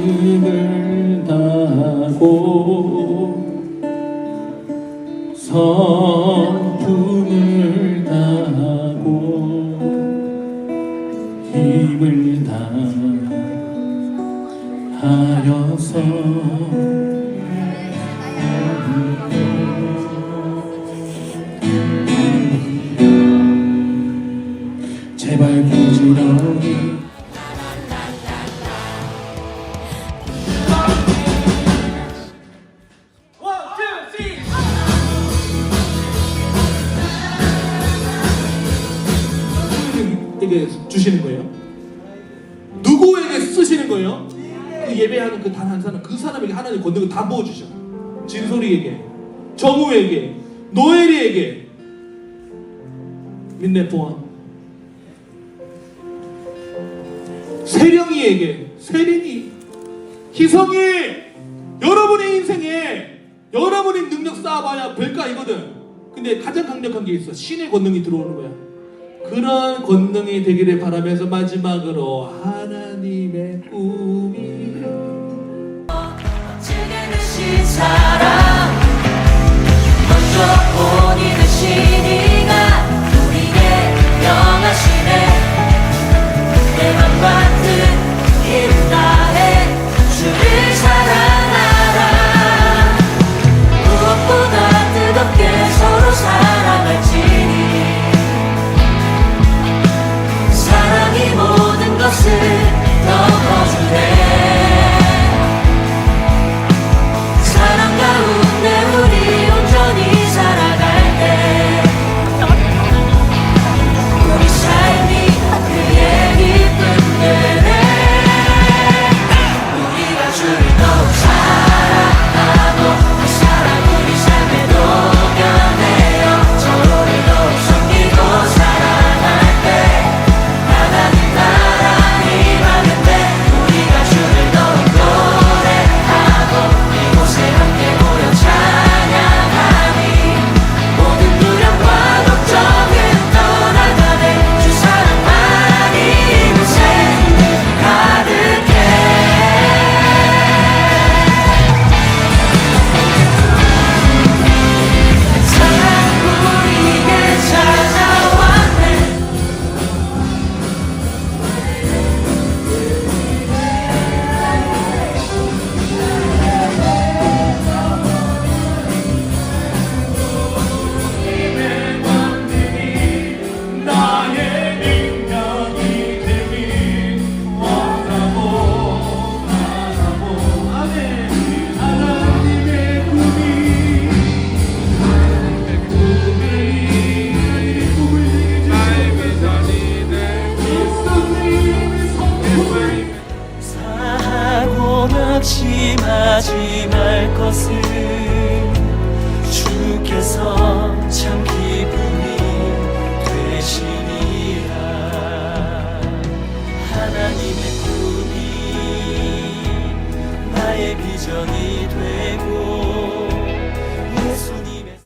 힘을 다하고 성품을 다하고 힘을 다하여서 제발 부지런히 누구에게 주시는 거예요? 누구에게 쓰시는 거예요? 그 예배하는 그 단 한 사람, 그 사람에게 하나님 권능을 다 부어주셔. 진솔이에게, 정우에게, 노엘이에게, 민네 포함, 세령이에게, 세령이, 희성이, 여러분의 인생에 여러분의 능력 쌓아봐야 별거 아니거든. 근데 가장 강력한 게 있어. 신의 권능이 들어오는 거야. 그런 권능이 되기를 바라면서 마지막으로 하나님의 꿈이 지게 되신 사 No. 것을 주께서 참 기쁨이 되시니라. 하나님의 꿈이 나의 비전이 되고